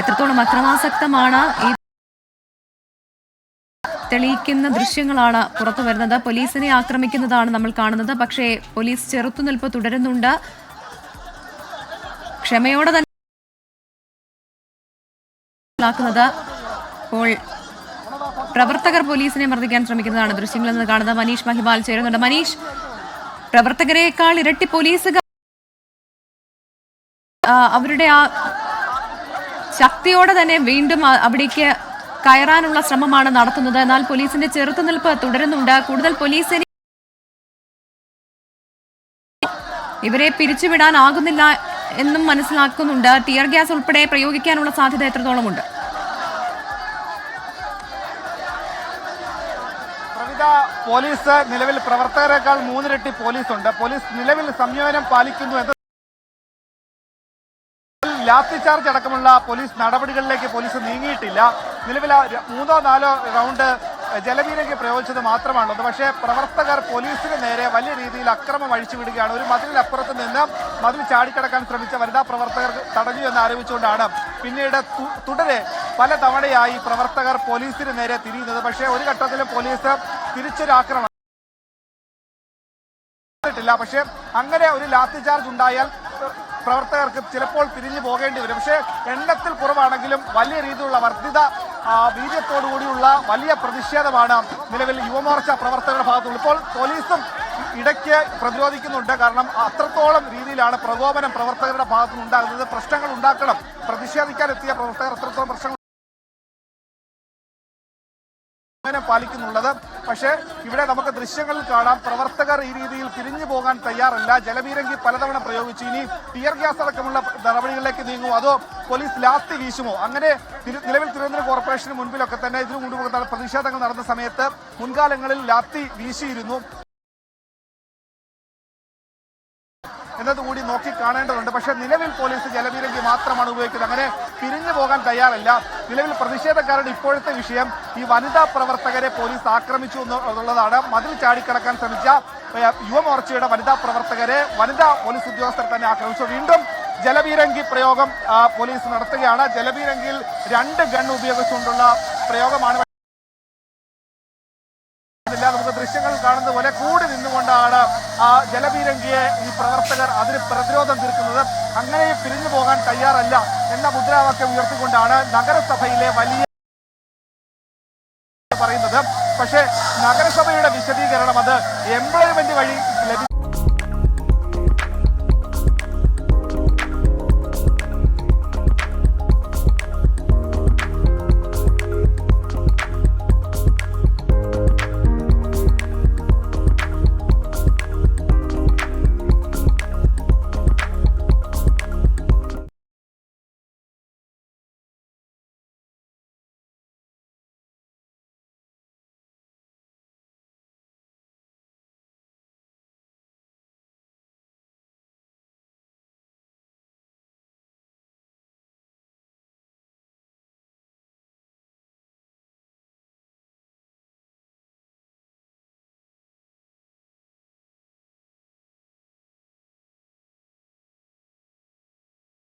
എത്രത്തോളം അക്രമാസക്തമാണ് ഈ തെളിയിക്കുന്ന ദൃശ്യങ്ങളാണ് പുറത്തു വരുന്നത്. പോലീസിനെ ആക്രമിക്കുന്നതാണ് നമ്മൾ കാണുന്നത്. പക്ഷേ പോലീസ് ചെറുത്തുനിൽപ്പ് തുടരുന്നുണ്ട്. ക്ഷമയോടെ തന്നെ ഇപ്പോൾ പ്രവർത്തകർ പോലീസിനെ മർദ്ദിക്കാൻ ശ്രമിക്കുന്നതാണ് ദൃശ്യങ്ങളിൽ നിന്ന് കാണുന്നത്. മനീഷ് മഹിബാൽ ചേരുന്നുണ്ട്. മനീഷ് പ്രവർത്തകരെക്കാൾ ഇരട്ടി പോലീസുകാർ അവരുടെ ആ ശക്തിയോടെ തന്നെ വീണ്ടും അവിടേക്ക് കയറാനുള്ള ശ്രമമാണ് നടത്തുന്നത്. എന്നാൽ പോലീസിന്റെ ചെറുത്തുനിൽപ്പ് തുടരുന്നുണ്ട്. കൂടുതൽ പോലീസിനെ ഇവരെ പിരിച്ചുവിടാനാകുന്നില്ല എന്നും മനസ്സിലാക്കുന്നുണ്ട്. ടിയർ ഗ്യാസ് ഉൾപ്പെടെ പ്രയോഗിക്കാനുള്ള സാധ്യത എത്രത്തോളമുണ്ട്? പോലീസ് നിലവിൽ പ്രവർത്തകരെക്കാൾ മൂന്നിരട്ടി പോലീസുണ്ട്. പോലീസ് നിലവിൽ സംയോജനം പാലിക്കുന്നു എന്ന് ലാത്തി ചാർജ് അടക്കമുള്ള പോലീസ് നടപടികളിലേക്ക് പോലീസ് നീങ്ങിയിട്ടില്ല. നിലവിൽ മൂന്നോ നാലോ റൗണ്ട് ജലമീനയ്ക്ക് പ്രയോഗിച്ചത് മാത്രമാണുള്ളത്. പക്ഷേ പ്രവർത്തകർ പോലീസിന് നേരെ വലിയ രീതിയിൽ അക്രമം അഴിച്ചുവിടുകയാണ്. ഒരു മതിലിനപ്പുറത്ത് നിന്ന് മതിൽ ചാടിക്കടക്കാൻ ശ്രമിച്ച വനിതാ പ്രവർത്തകർ തടഞ്ഞു എന്ന് ആരോപിച്ചുകൊണ്ടാണ് പിന്നീട് തുടരെ പല തവണയായി പ്രവർത്തകർ പോലീസിന് നേരെ തിരിയുന്നത്. പക്ഷേ ഒരു ഘട്ടത്തിലും പോലീസ് തിരിച്ചൊരാക്രമണം പക്ഷേ അങ്ങനെ ഒരു ലാത്തി ചാർജ് ഉണ്ടായാൽ പ്രവർത്തകർക്ക് ചിലപ്പോൾ പിരിഞ്ഞു പോകേണ്ടി വരും. പക്ഷേ എണ്ണത്തിൽ കുറവാണെങ്കിലും വലിയ രീതിയിലുള്ള വർദ്ധിത വീര്യത്തോടുകൂടിയുള്ള വലിയ പ്രതിഷേധമാണ് നിലവിൽ യുവമോർച്ച പ്രവർത്തകരുടെ ഭാഗത്തുള്ളത്. ഇപ്പോൾ പോലീസും ഇടയ്ക്ക് പ്രതിരോധിക്കുന്നുണ്ട്. കാരണം അത്രത്തോളം രീതിയിലാണ് പ്രകോപനം പ്രവർത്തകരുടെ ഭാഗത്തുനിന്ന് ഉണ്ടാകുന്നത് പ്രശ്നങ്ങൾ ഉണ്ടാക്കണം. പ്രതിഷേധിക്കാൻ എത്തിയ പ്രവർത്തകർ അത്രത്തോളം പ്രശ്നങ്ങൾ അങ്ങനെ പാലിക്കുന്നുള്ളത്. പക്ഷേ ഇവിടെ നമുക്ക് ദൃശ്യങ്ങളിൽ കാണാം. പ്രവർത്തകർ ഈ രീതിയിൽ തിരിഞ്ഞു പോകാൻ തയ്യാറല്ല. ജലപീരങ്കി പലതവണ പ്രയോഗിച്ചു. ഇനി ടിയർ ഗ്യാസ് അടക്കമുള്ള നടപടികളിലേക്ക് നീങ്ങുമോ? അതോ പോലീസ് ലാത്തി വീശുമോ? അങ്ങനെ നിലവിൽ തിരുവനന്തപുരം കോർപ്പറേഷന് മുൻപിലൊക്കെ തന്നെ ഇതിനു മുൻപ് പ്രതിഷേധങ്ങൾ നടന്ന സമയത്ത് മുൻകാലങ്ങളിൽ ലാത്തി വീശിയിരുന്നു. എന്നതുകൂടി നോക്കി കാണേണ്ടതുണ്ട്. പക്ഷേ നിലവിൽ പോലീസ് ജലപീരങ്കി മാത്രമാണ് ഉപയോഗിക്കുന്നത്. അങ്ങനെ പിരിഞ്ഞു പോകാൻ തയ്യാറല്ല. നിലവിൽ പ്രതിഷേധക്കാരുടെ ഇപ്പോഴത്തെ വിഷയം ഈ വനിതാ പ്രവർത്തകരെ പോലീസ് ആക്രമിച്ചു എന്ന്- എന്നുള്ളതാണ്. മതിൽ ചാടിക്കടക്കാൻ ശ്രമിച്ച യുവമോർച്ചയുടെ വനിതാ പ്രവർത്തകരെ വനിതാ പോലീസ് ഉദ്യോഗസ്ഥർ തന്നെ ആക്രമിച്ചു. വീണ്ടും ജലപീരങ്കി പ്രയോഗം പോലീസ് നടത്തുകയാണ്. ജലപീരങ്കിയിൽ രണ്ട് ഗൺ ഉപയോഗിച്ചുകൊണ്ടുള്ള പ്രയോഗമാണ് ദൃശ്യങ്ങൾ കാണുന്ന പോലെ കൂടി നിന്നുകൊണ്ടാണ് ആ ജലപീരങ്കിയെ ഈ പ്രവർത്തകർ അതിന് പ്രതിരോധം തീർക്കുന്നത്. അങ്ങനെ പിരിഞ്ഞു പോകാൻ തയ്യാറല്ല എന്ന മുദ്രാവാക്യം ഉയർത്തിക്കൊണ്ടാണ് നഗരസഭയിലെ വലിയ പറയുന്നത്. പക്ഷേ നഗരസഭയുടെ വിശദീകരണം അത് എംപ്ലോയ്മെന്റ് വഴി ലഭിച്ച